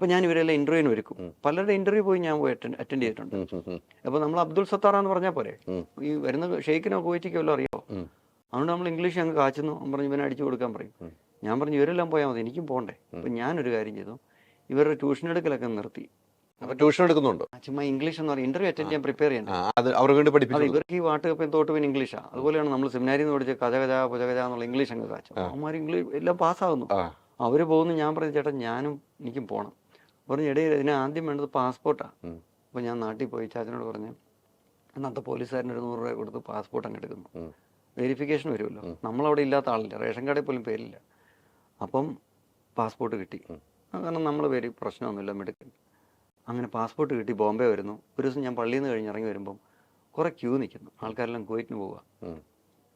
അപ്പോൾ ഞാൻ ഇവരെല്ലാം ഇന്റർവ്യൂവിന് ഒരുക്കും പലരുടെ ഇന്റർവ്യൂ പോയി ഞാൻ പോയി അറ്റൻഡ് ചെയ്തിട്ടുണ്ട്. അപ്പോൾ നമ്മൾ അബ്ദുൾ സത്താറ എന്ന് പറഞ്ഞാൽ പോരെ? ഈ വരുന്ന ഷെയ്ക്കിനോ കോയിറ്റിക്കോ വല്ലതും അറിയാമോ അതുകൊണ്ട് നമ്മൾ ഇംഗ്ലീഷ് അങ്ങ് കാച്ചുന്നു. പറഞ്ഞു ഇവനെ അടിച്ചു കൊടുക്കാൻ പറയും. ഞാൻ പറഞ്ഞു ഇവരെല്ലാം പോയാൽ മതി എനിക്കും പോകണ്ടേ അപ്പം ഞാനൊരു കാര്യം ചെയ്തു. ഇവരുടെ ട്യൂഷൻ എടുക്കലൊക്കെ നിർത്തി. അപ്പൊ ട്യൂഷൻ എടുക്കുന്നുണ്ടോ? ചുമ്മാ ഇംഗ്ലീഷ് എന്ന് പറയും. ഇന്റർവ്യൂ അറ്റൻഡ് ചെയ്യാൻ പ്രിപ്പയർ ചെയ്യണം ഇവർക്ക് ഈ വാട്ട് കപ്പയും തോട്ട് പിന്നെ ഇംഗ്ലീഷാണ് അതുപോലെയാണ് നമ്മൾ സെമിനാരിൽ നിന്ന് പഠിച്ച കഥ കഥ പുജകഥ എന്നുള്ള ഇംഗ്ലീഷ് അങ്ങ് കാച്ചു. അവന്മാർ ഇംഗ്ലീഷ് എല്ലാം പാസ്സാകുന്നു അവർ അവർ പോകുന്നു. ഞാൻ പറഞ്ഞു ചേട്ടാ ഞാനും എനിക്കും പോകണം പറഞ്ഞു ഇടയിൽ ഇതിന് ആദ്യം വേണ്ടത് പാസ്പോർട്ടാണ്. അപ്പോൾ ഞാൻ നാട്ടിൽ പോയി ചാച്ചനോട് പറഞ്ഞു അന്നത്തെ പോലീസുകാരന് ഒരു നൂറ് രൂപ കൊടുത്ത് പാസ്പോർട്ട് അങ്ങ് എടുക്കുന്നു. വെരിഫിക്കേഷൻ വരുമല്ലോ. നമ്മളവിടെ ഇല്ലാത്ത ആളില്ല. റേഷൻ കാർഡിൽ പോലും പേരില്ല. അപ്പം പാസ്പോർട്ട് കിട്ടി. കാരണം നമ്മൾ പേര് പ്രശ്നമൊന്നുമില്ല മെഡിക്കൽ. അങ്ങനെ പാസ്പോർട്ട് കിട്ടി ബോംബെ വരുന്നു. ഒരു ദിവസം ഞാൻ പള്ളിയിൽ നിന്ന് കഴിഞ്ഞ് ഇറങ്ങി വരുമ്പം കുറേ ക്യൂ നിൽക്കുന്നു. ആൾക്കാരെല്ലാം കുവൈറ്റിന് പോവുക.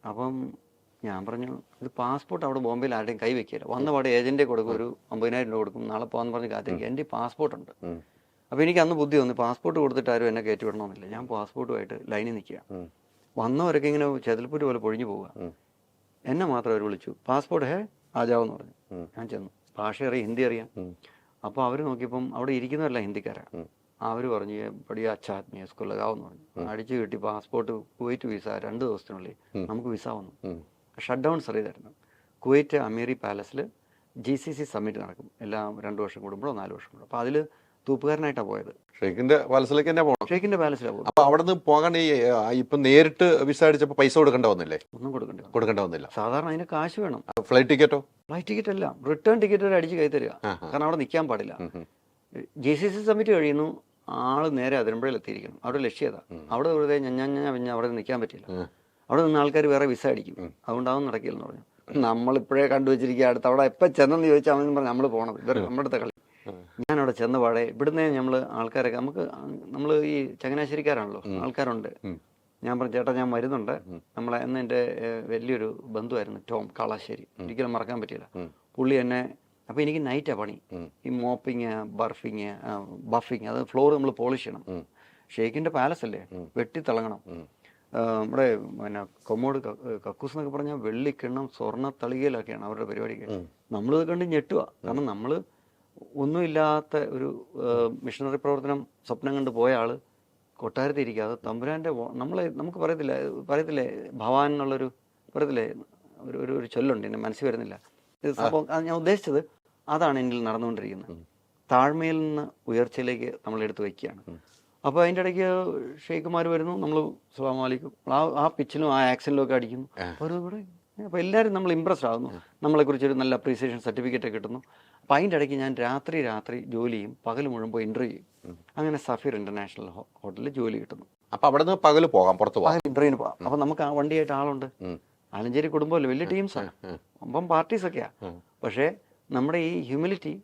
അപ്പം ഞാൻ പറഞ്ഞു ഇത് പാസ്പോർട്ട് അവിടെ ബോംബെയിൽ ആരുടെയും കൈ വെക്കില്ല. വന്ന പാടെ ഏജന്റെ കൊടുക്കും ഒരു അമ്പതിനായിരം രൂപ കൊടുക്കും നാളെ പോകാന്ന് പറഞ്ഞ് കാത്തിരിക്കും. എന്റെ പാസ്പോർട്ട് ഉണ്ട് അപ്പൊ അപ്പോൾ എനിക്ക് അന്ന് ബുദ്ധി വന്നു പാസ്പോർട്ട് കൊടുത്തിട്ട് ആരും എന്നെ കയറ്റി വിടണമെന്നില്ല ഞാൻ പാസ്പോർട്ടുമായിട്ട് ലൈനിൽ നിൽക്കുക. വന്നവരൊക്കെ ഇങ്ങനെ ചെതൽപ്പൂര് പോലെ പൊഴിഞ്ഞു പോവുക. എന്നെ മാത്രം അവർ വിളിച്ചു. പാസ്പോർട്ട് ഹേ ആജാവെന്ന് പറഞ്ഞു. ഞാൻ ചെന്നു. ഭാഷ അറിയാം ഹിന്ദി അറിയാം. അപ്പൊ അപ്പോൾ അവർ നോക്കിയപ്പം അവിടെ ഇരിക്കുന്നവരല്ല ഹിന്ദിക്കാരാണ് അവർ അവർ പറഞ്ഞു പടി അച്ചാത്മീയ സ്കൂളിലാവെന്ന് പറഞ്ഞു. അടിച്ചു കിട്ടി പാസ്പോർട്ട് പോയിട്ട് വിസ രണ്ട് ദിവസത്തിനുള്ളിൽ നമുക്ക് വിസ വന്നു. ഷട്ട് ഡൗൺ സർവീസായിരുന്നു കുവൈറ്റ് അമീറി പാലസിൽ ജി സി സി സമ്മിറ്റ് നടക്കും. എല്ലാം രണ്ട് വർഷം കൂടുമ്പോഴോ നാല് വർഷം കൂടുമ്പോൾ അപ്പോൾ അതിൽ തൂപ്പുകാരനായിട്ടാണ് പോയത്. ഷെയ്ഖിന്റെ പാലസിലേക്ക് തന്നെ പോകണം ഷെയ്ഖിന്റെ പാലസിലാണ് പോകും അപ്പോൾ അവിടെ നിന്ന് പോകാൻ ഈ ഇപ്പം നേരിട്ട് വിസ അടിച്ചപ്പോൾ പൈസ കൊടുക്കേണ്ട വന്നില്ലേ? ഒന്നും കൊടുക്കേണ്ട കൊടുക്കേണ്ട വന്നില്ല. സാധാരണ അതിന് കാശ് വേണം. ഫ്ലൈറ്റ് ടിക്കറ്റോ ഫ്ലൈറ്റ് ടിക്കറ്റ് അല്ല. റിട്ടേൺ ടിക്കറ്റ് വരെ അടിച്ച് കൈ തരിക. കാരണം അവിടെ നിൽക്കാൻ പാടില്ല. ജി സി സി സമ്മിറ്റ് കഴിയുന്നു ആൾ നേരെ അതിരമ്പുഴയിൽ എത്തിയിരിക്കണം അവിടെ ലക്ഷ്യത അവിടെ വെറുതെ ഞാൻ ഞാൻ അവിടെ നിൽക്കാൻ പറ്റില്ല. അവിടെ നിന്ന് ആൾക്കാർ വേറെ വിസ അടിക്കും. അതുകൊണ്ടാവും നടക്കില്ലെന്ന് പറഞ്ഞു. നമ്മളിപ്പോഴേ കണ്ടുവച്ചിരിക്കുക അടുത്ത് അവിടെ എപ്പോൾ ചെന്നെന്ന് ചോദിച്ചാൽ അവൻ പറഞ്ഞു നമ്മൾ പോകണത് ഇവർ നമ്മുടെ അടുത്ത കളി. ഞാനവിടെ ചെന്ന പാടെ ഇവിടുന്ന് നമ്മൾ ആൾക്കാരൊക്കെ നമുക്ക് നമ്മൾ ഈ ചങ്ങനാശ്ശേരിക്കാരാണല്ലോ ആൾക്കാരുണ്ട്. ഞാൻ പറഞ്ഞു ചേട്ടാ ഞാൻ വരുന്നുണ്ട്. നമ്മളെ അന്ന് എന്റെ വലിയൊരു ബന്ധുവായിരുന്നു ടോം കാളാശ്ശേരി. ഒരിക്കലും മറക്കാൻ പറ്റില്ല പുള്ളി എന്നെ അപ്പോൾ എനിക്ക് നൈറ്റാണ് പണി. ഈ മോപ്പിങ് ബർഫിങ് ബഫിങ് അത് ഫ്ലോർ നമ്മൾ പോളിഷ് ചെയ്യണം. ഷെയ്ഖിന്റെ പാലസ് അല്ലേ വെട്ടി തിളങ്ങണം ആ, നമ്മുടെ പിന്നെ കൊമോഡ് കക്കൂസ് എന്നൊക്കെ പറഞ്ഞാൽ വെള്ളി കിണ്ണം സ്വർണ തളികയിലൊക്കെയാണ് അവരുടെ പരിപാടിക്ക് നമ്മളിത് കണ്ട് ഞെട്ടുക. കാരണം നമ്മൾ ഒന്നുമില്ലാത്ത ഒരു മിഷണറി പ്രവർത്തനം സ്വപ്നം കണ്ട് പോയ ആൾ കൊട്ടാരത്തിൽ ഇരിക്കാതെ തമ്പുരാന്റെ നമ്മളെ നമുക്ക് പറയത്തില്ല പറയത്തില്ലേ? ഭവാൻ എന്നുള്ളൊരു പറയത്തില്ലേ? ഒരു ഒരു ഒരു ചൊല്ലുണ്ട് എന്റെ മനസ്സിൽ വരുന്നില്ല. ഇത് സംഭവം ഞാൻ ഉദ്ദേശിച്ചത് അതാണ് എന്നിൽ നടന്നുകൊണ്ടിരിക്കുന്നത്. താഴ്മയിൽ നിന്ന് ഉയർച്ചയിലേക്ക് നമ്മൾ എടുത്തു വയ്ക്കുകയാണ് അപ്പോൾ അതിന്റെ ഇടയ്ക്ക് ഷെയ്ഖുമാർ വരുന്നു നമ്മൾ സ്ലാം മാലിക്കും ആ ആ പിച്ചിലും ആ ആക്സിലും ഒക്കെ അടിക്കുന്നു. ഒരു ഇവിടെ അപ്പോൾ എല്ലാവരും നമ്മൾ ഇമ്പ്രസ്ഡ് ആകുന്നു നമ്മളെ ഒരു നല്ല അപ്രീസിയേഷൻ സർട്ടിഫിക്കറ്റ് കിട്ടുന്നു. അപ്പോൾ അതിന്റെ ഇടയ്ക്ക് ഞാൻ രാത്രി രാത്രി ജോലി ചെയ്യും. പകൽ മുഴുവൻ പോയി ഇന്റർവ്യൂ ചെയ്യും. അങ്ങനെ സഫീർ ഇന്റർനാഷണൽ ഹോട്ടലിൽ ജോലി കിട്ടുന്നു. അപ്പോൾ അവിടെ നിന്ന് പകൽ പോകാം പുറത്ത് പോകാം. ഇന്റർവ്യൂവിന് പോകാം. അപ്പോൾ നമുക്ക് ആ വണ്ടിയായിട്ട് ആളുണ്ട്. ആലഞ്ചേരി കുടുംബമല്ലേ വലിയ ടീംസാണ് അപ്പം പാർട്ടീസൊക്കെയാണ് പക്ഷേ നമ്മുടെ ഈ ഹ്യൂമിലിറ്റി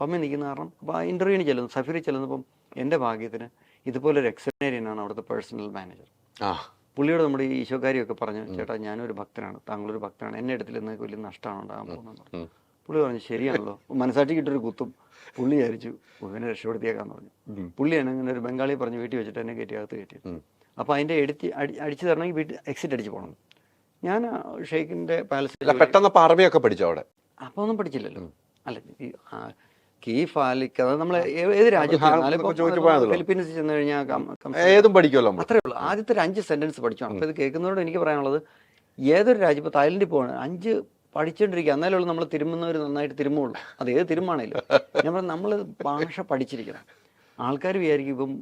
പമ്മി നിൽക്കുന്ന കാരണം അപ്പോൾ ആ ഇന്റർവ്യൂവിന് ചെല്ലുന്നു സഫീറിൽ ചെല്ലുന്നപ്പം എന്റെ ഭാഗ്യത്തിന് ഇതുപോലൊരു എക്സ്പ്ലനേറിയനാണ് അവിടുത്തെ പേഴ്സണൽ മാനേജർ ആ. പുള്ളിയോട് നമ്മുടെ ഈ ഈശോകാരിയൊക്കെ പറഞ്ഞു ചേട്ടാ ഞാനൊരു ഭക്തനാണ് താങ്കളൊരു ഭക്തനാണ് എന്നെ ഇടത്തിൽ നിങ്ങൾക്ക് വലിയ നഷ്ടമാണ് ഉണ്ടാകാൻ പോകുന്നത്. പുള്ളി പറഞ്ഞു ശരിയാണല്ലോ. മനസാറ്റി കിട്ടൊരു കുത്തും. പുള്ളി വിചാരിച്ചു ഇവനെ രക്ഷപ്പെടുത്തിയേക്കാന്ന് പറഞ്ഞു. പുള്ളിയാണ് ഇങ്ങനെ ഒരു ബംഗാളി പറഞ്ഞു വീട്ടിൽ വെച്ചിട്ട് എന്നെ കയറ്റി അകത്ത് കയറ്റി. അപ്പോൾ അതിന്റെ എടുത്ത് അടി അടിച്ചു തരണമെങ്കിൽ വീട്ടിൽ എക്സിറ്റ് അടിച്ച് പോകണം. ഞാൻ ഷെയ്ഖിന്റെ പാലസിൽ അല്ല പെട്ടെന്ന് അപ്പൊ പഠിച്ചു അവിടെ? അപ്പോൾ ഒന്നും പഠിച്ചില്ലല്ലോ. അല്ല കീ ഫാലിക് അത് നമ്മൾ ഏത് രാജ്യത്ത് ഇപ്പം. ചെന്ന് കഴിഞ്ഞാൽ ഏതും പഠിക്കുമല്ലോ അത്രേ ഉള്ളൂ. ആദ്യത്തെ ഒരു അഞ്ച് സെന്റൻസ് പഠിച്ചോണം. അപ്പോൾ ഇത് കേൾക്കുന്നതോട് എനിക്ക് പറയാനുള്ളത് ഏതൊരു രാജ്യം ഇപ്പോൾ തായ്ലൻഡിൽ പോകണം അഞ്ച് പഠിച്ചുകൊണ്ടിരിക്കുക എന്നാലേ ഉള്ളൂ നമ്മൾ തിരുമുന്നവർ നന്നായിട്ട് തിരുമുള്ളൂ അത് ഏത് തിരുമാണേലും ഞാൻ പറഞ്ഞു നമ്മൾ ഭാഷ പഠിച്ചിരിക്കണം. ആൾക്കാർ വിചാരിക്കും ഇപ്പം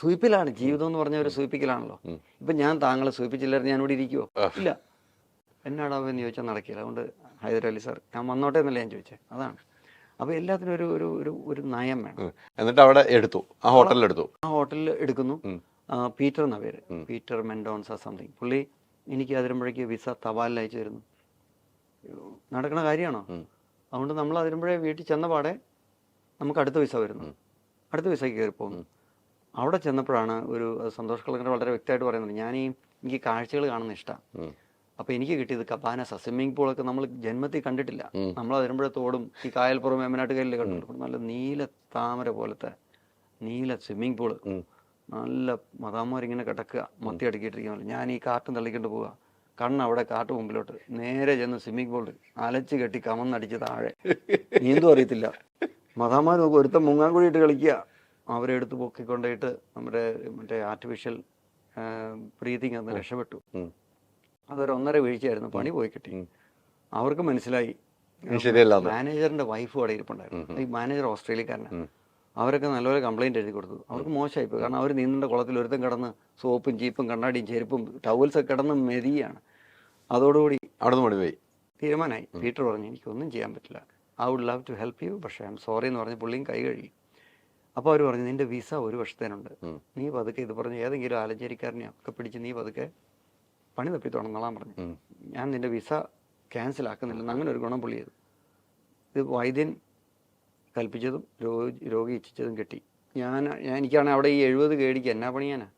സൂയിപ്പിലാണ്. ജീവിതം എന്ന് പറഞ്ഞ ഒരു സൂയിപ്പിക്കലാണല്ലോ. ഇപ്പം ഞാൻ താങ്കളെ സൂയിപ്പിച്ചില്ലായിരുന്നു ഞാൻ ഇവിടെ ഇരിക്കുവോ? ഇല്ല. എന്നാടാവെന്ന് ചോദിച്ചാൽ നടക്കില്ല. അതുകൊണ്ട് ഹൈദരലി സാർ ഞാൻ വന്നോട്ടെ എന്നല്ലേ ഞാൻ ചോദിച്ചത് അതാണ്. അപ്പോൾ എല്ലാത്തിനും ഒരു ഒരു ഒരു ഒരു നയം വേണം. എന്നിട്ട് അവിടെ എടുത്തു. ആ ഹോട്ടലിൽ എടുത്തു. ആ ഹോട്ടലിൽ എടുക്കുന്നു. പീറ്റർ എന്ന പേര്. Peter Mendonca something. പുള്ളി എനിക്ക് അതിരുമ്പോഴേക്ക് വിസ തപാലിൽ അയച്ചു തരുന്നു. നടക്കുന്ന കാര്യമാണോ? അതുകൊണ്ട് നമ്മൾ അതിരുമ്പോഴേ വീട്ടിൽ ചെന്ന പാടെ നമുക്ക് അടുത്ത വിസ വരുന്നു. അടുത്ത വിസയ്ക്ക് കയറി പോകുന്നു. അവിടെ ചെന്നപ്പോഴാണ് ഒരു സന്തോഷ കളങ്കർ വളരെ വ്യക്തമായിട്ട് പറയുന്നത് ഞാൻ ഈ എനിക്ക് കാഴ്ചകൾ കാണുന്ന ഇഷ്ടമാണ്. അപ്പോൾ എനിക്ക് കിട്ടിയത് കബാനസ സ്വിമ്മിംഗ് ഒക്കെ നമ്മൾ ജന്മത്തിൽ കണ്ടിട്ടില്ല. നമ്മൾ അതിരുമ്പോഴേ തോടും ഈ കായൽപ്പുറം വേമനാട്ടുകാരിൽ കണ്ടിട്ടുണ്ട് നല്ല നീല താമര പോലത്തെ നീല സ്വിമ്മിംഗ് പൂൾ. നല്ല മതാമാരിങ്ങനെ കിടക്കുക മത്തി അടുക്കിയിട്ടിരിക്കുന്ന ഞാൻ ഈ കാട്ടും തള്ളിക്കൊണ്ട് പോവുക കണ്ണ് അവിടെ കാട്ട് മുമ്പിലോട്ട്. നേരെ ചെന്ന് സ്വിമ്മിംഗ് പൂളിൽ അലച്ച് കെട്ടി കമന്നടിച്ച് താഴെ. നീന്തും അറിയത്തില്ല. മതാമാർ നോക്കും ഒരുത്തൻ മുങ്ങാൻകുഴിയിട്ട് കളിക്കുക. അവരെ എടുത്ത് പൊക്കിക്കൊണ്ടായിട്ട് നമ്മുടെ മറ്റേ ആർട്ടിഫിഷ്യൽ ബ്രീതിങ് അന്ന് രക്ഷപ്പെട്ടു. അതൊരു ഒന്നര വീഴ്ചയായിരുന്നു. പണി പോയി കിട്ടി. അവർക്ക് മനസ്സിലായി. മാനേജറിന്റെ വൈഫ് അവിടെ ഇരിപ്പുണ്ടായിരുന്നു. ഈ മാനേജർ ഓസ്ട്രേലിയക്കാരനാണ് അവരൊക്കെ നല്ലപോലെ കംപ്ലൈന്റ് എഴുതി കൊടുത്തു. അവർക്ക് മോശമായി പോയി. കാരണം അവർ നീന്തേണ്ട കുളത്തിൽ ഒരുത്തം കിടന്ന് സോപ്പും ചീപ്പും കണ്ണാടിയും ചെരുപ്പും ടവൽസൊക്കെ കിടന്ന് മെതിയാണ്. അതോടുകൂടി അവിടെ പോയി. തീരുമാനമായി. പീറ്റർ പറഞ്ഞു എനിക്കൊന്നും ചെയ്യാൻ പറ്റില്ല. I would love to help you പക്ഷേ ഐ എം സോറി എന്ന് പറഞ്ഞ് പുള്ളിയും കൈ കഴുകി. അപ്പോൾ അവർ പറഞ്ഞു നിന്റെ വിസ ഒരു വർഷത്തേനുണ്ട്. നീ പതുക്കെ ഇത് പറഞ്ഞു ഏതെങ്കിലും ആലഞ്ചേരിക്കാരനെയോ ഒക്കെ പിടിച്ച് നീ പതുക്കെ പണി തപ്പി തുടങ്ങാൻ പറഞ്ഞു. ഞാൻ നിന്റെ വിസ ക്യാൻസൽ ആക്കുന്നില്ലെന്ന് അങ്ങനെ ഒരു ഗുണം പുള്ളി ചെയ്തു ഇത് വൈദ്യൻ കൽപ്പിച്ചതും രോഗി രോഗി ഇച്ഛിച്ചതും കിട്ടി. ഞാൻ ഞാൻ എനിക്കാണെങ്കിൽ അവിടെ ഈ എഴുപത് കേടിക്ക് എന്നാ പണിയാനാ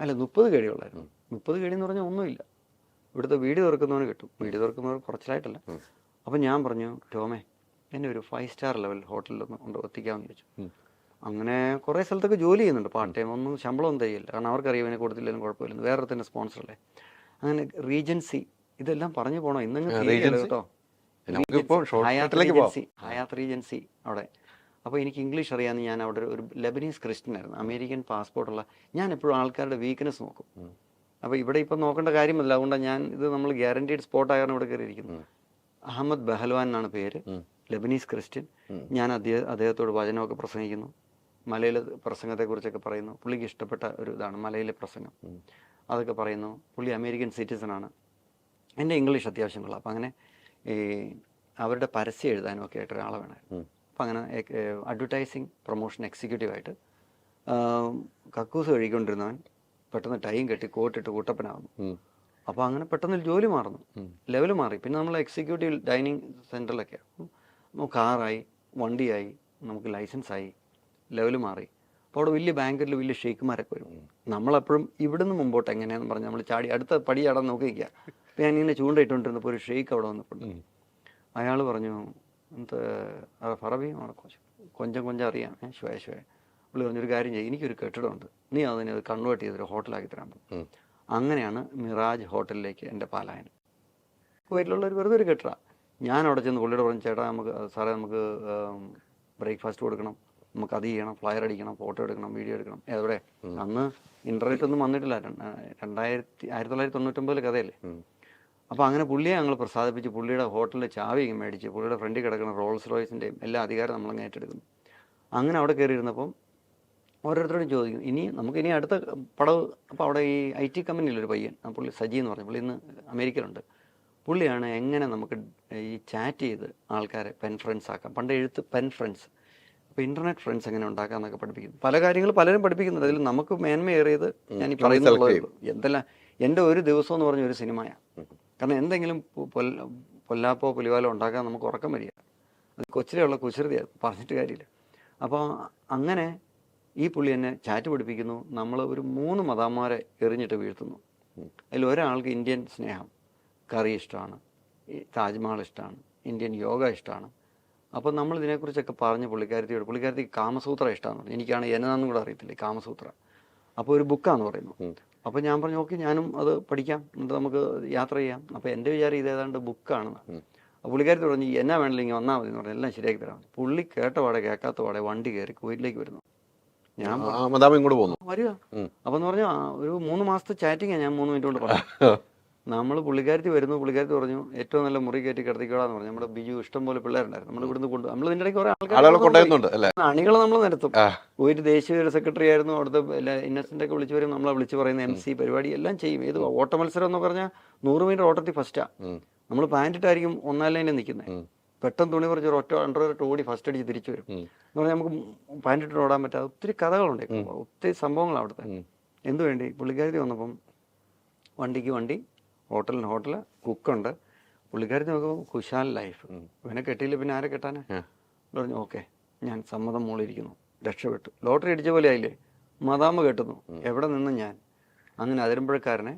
അല്ല മുപ്പത് കേടിയുള്ളായിരുന്നു മുപ്പത് കേടി എന്ന് പറഞ്ഞാൽ ഒന്നുമില്ല. ഇവിടുത്തെ വീട് തുറക്കുന്നവന് കിട്ടും. വീട് തുറക്കുന്നവർ കുറച്ചിലായിട്ടല്ല. അപ്പം ഞാൻ പറഞ്ഞു ടോമേ എന്നെ ഒരു ഫൈവ് സ്റ്റാർ ലെവൽ ഹോട്ടലിലൊന്ന് കൊണ്ട് എത്തിക്കാമെന്ന് ചോദിച്ചു. അങ്ങനെ കുറേ സ്ഥലത്തൊക്കെ ജോലി ചെയ്യുന്നുണ്ട്. പാർട്ട് ടൈം ഒന്നും ശമ്പളമൊന്നും തരികയില്ല. കാരണം അവർക്കറിയാം ഇവനെ കൊടുത്തില്ലെങ്കിലും കുഴപ്പമില്ലെന്ന്. വേറെ തന്നെ സ്പോൺസറല്ലേ അങ്ങനെ റീജൻസി ഇതെല്ലാം പറഞ്ഞു പോണോ? ഇന്നങ്ങ്? കേട്ടോ? ഹയാത്ത്. റീജൻസി. അവിടെ. അപ്പോൾ എനിക്ക് ഇംഗ്ലീഷ് അറിയാമെന്ന് ഞാൻ അവിടെ ഒരു ലെബനീസ് ക്രിസ്ത്യൻ ആയിരുന്നു. അമേരിക്കൻ പാസ്പോർട്ടുള്ള ഞാൻ എപ്പോഴും ആൾക്കാരുടെ വീക്ക്നെസ് നോക്കും. അപ്പോൾ ഇവിടെ ഇപ്പം നോക്കേണ്ട കാര്യമല്ല. അതുകൊണ്ടാണ് ഞാൻ ഇത് നമ്മൾ ഗ്യാരണ്ടീഡ് സ്പോട്ട് ആയിരുന്നു ഇവിടെ കയറിയിരിക്കുന്നത്. അഹമ്മദ് ബഹൽവാൻ എന്നാണ് പേര്. Lebanese Christian. ഞാൻ അദ്ദേഹം അദ്ദേഹത്തോട് വചനമൊക്കെ പ്രസംഗിക്കുന്നു. മലയിലെ പ്രസംഗത്തെക്കുറിച്ചൊക്കെ പറയുന്നു. പുള്ളിക്ക് ഇഷ്ടപ്പെട്ട ഒരു ഇതാണ് മലയിലെ പ്രസംഗം. അതൊക്കെ പറയുന്നു. പുള്ളി അമേരിക്കൻ സിറ്റിസണാണ്. എന്റെ ഇംഗ്ലീഷ് അത്യാവശ്യം കൊള്ളാം അപ്പം അങ്ങനെ ഈ അവരുടെ പരസ്യം എഴുതാനും ഒക്കെ ആയിട്ട് ഒരാളെ വേണമായിരുന്നു. അപ്പം അങ്ങനെ അഡ്വർടൈസിങ് പ്രൊമോഷൻ എക്സിക്യൂട്ടീവായിട്ട് കക്കൂസ് കഴുകിക്കൊണ്ടിരുന്നവൻ പെട്ടെന്ന് ടൈം കെട്ടി കോട്ടിട്ട് കൂട്ടപ്പനാവുന്നു. ഉം. അപ്പോൾ അങ്ങനെ പെട്ടെന്ന് ജോലി മാറുന്നു. ലെവൽ മാറി. പിന്നെ നമ്മൾ എക്സിക്യൂട്ടീവ് ഡൈനിങ് സെന്ററിലൊക്കെ കാറായി വണ്ടിയായി നമുക്ക് ലൈസൻസായി ലെവൽ മാറി. അപ്പോൾ അവിടെ വലിയ ബാങ്കിൽ വലിയ ഷെയ്ക്കുമാരൊക്കെ വരും. നമ്മളെപ്പോഴും ഇവിടുന്ന് മുമ്പോട്ട് എങ്ങനെയാണെന്ന് പറഞ്ഞ് നമ്മൾ ചാടി അടുത്ത പടി ചാടാൻ നോക്കി നിൽക്കുക അപ്പം ഞാൻ ഇങ്ങനെ ചൂണ്ടയിട്ടുകൊണ്ടിരുന്നപ്പോൾ ഒരു ഷെയ്ക്ക് അവിടെ വന്നപ്പോൾ അയാൾ പറഞ്ഞു എന്ത് ഫറബി കൊഞ്ചം കൊഞ്ചം അറിയാം. ശുവേ ശുവേ പുള്ളി പറഞ്ഞൊരു കാര്യം ചെയ്യും എനിക്കൊരു കെട്ടിടമുണ്ട്. നീ അതിനെ കൺവേർട്ട് ചെയ്തൊരു ഹോട്ടലാക്കി തരാൻ പറഞ്ഞു അങ്ങനെയാണ് മിറാജ് ഹോട്ടലിലേക്ക് എന്റെ പാലായനം. കുവൈറ്റിലുള്ള ഒരു വെറുതെ ഒരു കെട്ടിട. ഞാൻ അവിടെ ചെന്ന് പുള്ളിയോട് പറഞ്ഞു ചേട്ടാ നമുക്ക് സാറേ നമുക്ക് ബ്രേക്ക്ഫാസ്റ്റ് കൊടുക്കണം. നമുക്ക് അത് ചെയ്യണം ഫ്ലയർ അടിക്കണം ഫോട്ടോ എടുക്കണം വീഡിയോ എടുക്കണം. എവിടെ അന്ന് ഇന്റർനെറ്റ് ഒന്നും വന്നിട്ടില്ല. രണ്ട- രണ്ടായിരത്തി ആയിരത്തി തൊള്ളായിരത്തി തൊണ്ണൂറ്റൊമ്പതിൽ കഥയല്ലേ അപ്പോൾ അങ്ങനെ പുള്ളിയെ ഞങ്ങൾ പ്രസാദിപ്പിച്ച് പുള്ളിയുടെ ഹോട്ടലിൽ ചാവി മേടിച്ച് പുള്ളിയുടെ ഫ്രണ്ടിൽ കിടക്കുന്ന റോൾസ് റോയ്സിന്റെയും എല്ലാ അധികാരം നമ്മളങ്ങ് ഏറ്റെടുക്കുന്നു. അങ്ങനെ അവിടെ കയറിയിരുന്നപ്പം ഓരോരുത്തരോടും ചോദിക്കും ഇനി നമുക്ക് ഇനി അടുത്ത പടവ് അപ്പോൾ അവിടെ ഈ ഐ ടി കമ്പനിയിലൊരു പയ്യൻ ആ പുള്ളി സജി എന്ന് പറഞ്ഞു. പുള്ളി ഇന്ന് അമേരിക്കയിലുണ്ട്. പുള്ളിയാണ് എങ്ങനെ നമുക്ക് ഈ ചാറ്റ് ചെയ്ത് ആൾക്കാരെ പെൻ ഫ്രണ്ട്സ് ആക്കാം. പണ്ട് എഴുത്ത് പെൻ ഫ്രണ്ട്സ് അപ്പോൾ ഇന്റർനെറ്റ് ഫ്രണ്ട്സ് എങ്ങനെ ഉണ്ടാക്കാം എന്നൊക്കെ പഠിപ്പിക്കുന്നു. പല കാര്യങ്ങൾ പലരും പഠിപ്പിക്കുന്നുണ്ട്. അതിൽ നമുക്ക് മേന്മയേറിയത് ഞാൻ ഈ select എന്തെല്ലാം എന്റെ ഒരു ദിവസം എന്ന് പറഞ്ഞ ഒരു സിനിമയാണ് കാരണം എന്തെങ്കിലും പൊല്ലാപ്പോ പുലിവാലോ ഉണ്ടാക്കാൻ നമുക്ക് ഉറക്കം വരിക. അത് കൊച്ചിലെയുള്ള കുസൃതിയാണ് പറഞ്ഞിട്ട് കാര്യമില്ല. അപ്പോൾ അങ്ങനെ ഈ പുള്ളി എന്നെ ചാറ്റ് പഠിപ്പിക്കുന്നു. നമ്മൾ ഒരു മൂന്ന് മതാന്മാരെ എറിഞ്ഞിട്ട് വീഴ്ത്തുന്നു. അതിൽ ഒരാൾക്ക് ഇന്ത്യൻ സ്നേഹം കറി ഇഷ്ടമാണ് താജ്മഹൽ ഇഷ്ടമാണ് ഇന്ത്യൻ യോഗ ഇഷ്ടമാണ് അപ്പോൾ നമ്മൾ ഇതിനെക്കുറിച്ചൊക്കെ പറഞ്ഞ് പുള്ളിക്കാരത്തിയോട് പുള്ളിക്കാരത്തി കാമസൂത്ര ഇഷ്ടമാണ് പറഞ്ഞു. എനിക്കാണ് എന്നതാണെന്നും കൂടെ അറിയത്തില്ലേ കാമസൂത്ര. അപ്പോൾ ഒരു ബുക്കാന്ന് പറയുന്നു. അപ്പോൾ ഞാൻ പറഞ്ഞു ഓക്കെ ഞാനും അത് പഠിക്കാം. എന്നിട്ട് നമുക്ക് യാത്ര ചെയ്യാം. അപ്പോൾ എന്റെ വിചാരം ഇത് ഏതാണ്ട് ബുക്കാണെന്ന് അപ്പോൾ പുള്ളിക്കാരത്തി പറഞ്ഞു എന്നാ വേണമെങ്കിലും ഇങ്ങനെ വന്നാൽ മതി എന്ന് പറഞ്ഞു. എല്ലാം ശരിയാക്കി തരാം പുള്ളി കേട്ട പാടെ കേൾക്കാത്ത പാടെ വണ്ടി കയറി കോയിലേക്ക് വരുന്നു. ഞാൻ ഇങ്ങോട്ട് പോകുന്നു വരിക. ഉം. അപ്പോൾ എന്ന് പറഞ്ഞാൽ ഒരു മൂന്ന് മാസത്തെ ചാറ്റിങ്ങാണ് ഞാൻ മൂന്ന് മിനിറ്റ് കൊണ്ട് പറഞ്ഞു നമ്മൾ പുള്ളിക്കാരത്തി വരുന്നു പുള്ളിക്കാരത്തി പറഞ്ഞു ഏറ്റവും നല്ല മുറി കയറ്റി കിടത്തിക്കോളാന്ന് പറഞ്ഞു. നമ്മുടെ ബിജു ഇഷ്ടം പോലെ പിള്ളേരുണ്ടായിരുന്നു. നമ്മൾ ഇവിടുന്ന് കൊണ്ട് നമ്മൾ ഇതിന്റെ ഇടയ്ക്ക് കുറേ ആൾക്കാർ അണികളെ നമ്മൾ നിരത്തും. ഒരു ദേശീയ സെക്രട്ടറി ആയിരുന്നു അവിടുത്തെ ഇന്നസെന്റ് ഒക്കെ വിളിച്ചു വരും നമ്മളെ വിളിച്ചു പറയുന്ന എം സി പരിപാടി എല്ലാം ചെയ്യും. ഏത് ഓട്ട മത്സരം എന്ന് പറഞ്ഞാൽ നൂറ് മീറ്റർ ഓട്ടത്തിൽ ഫസ്റ്റാ. നമ്മൾ പാന്റിട്ടായിരിക്കും ഒന്നാം ലൈനിൽ നിൽക്കുന്നത്. പെട്ടെന്ന് തുണി കുറച്ച് ഒരു ഒറ്റ അണ്ടർ ഒരു ഓടി ഫസ്റ്റ് അടിച്ച് തിരിച്ചു വരും. എന്ന് പറഞ്ഞാൽ നമുക്ക് പാന്റിട്ട് ഓടാൻ പറ്റാതെ ഒത്തിരി കഥകളുണ്ട്. ഒത്തിരി സംഭവങ്ങളാണ് അവിടുത്തെ. എന്തുവേണ്ടി? എന്തു വേണ്ടി പുള്ളിക്കാരത്തി വന്നപ്പം വണ്ടിക്ക് വണ്ടി ഹോട്ടലിന് ഹോട്ടൽ കുക്കുണ്ട്. പുള്ളിക്കാരി നോക്കുമ്പോൾ കുശാൽ ലൈഫ്. ഇവനെ കെട്ടിയില്ല പിന്നെ ആരെ കെട്ടാനാ? പറഞ്ഞു ഓക്കെ ഞാൻ സമ്മതം മോളിരിക്കുന്നു. രക്ഷപ്പെട്ടു. ലോട്ടറി അടിച്ച പോലെ ആയില്ലേ? മതാമ്പ് കെട്ടുന്നു. എവിടെ നിന്ന് ഞാൻ? അങ്ങനെ അതിരമ്പഴക്കാരനെ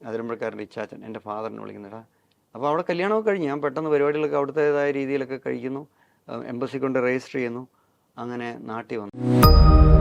അതിരമ്പഴക്കാരന്റെ ഇച്ചാച്ചൻ എന്റെ ഫാദറിനെ വിളിക്കുന്നിടാ അപ്പോൾ അവിടെ കല്യാണമൊക്കെ കഴിഞ്ഞ്. ഞാൻ പെട്ടെന്ന് പരിപാടികളൊക്കെ അവിടുത്തേതായ രീതിയിലൊക്കെ കഴിക്കുന്നു. എംബസി കൊണ്ട് രജിസ്റ്റർ ചെയ്യുന്നു. അങ്ങനെ നാട്ടിൽ വന്നു.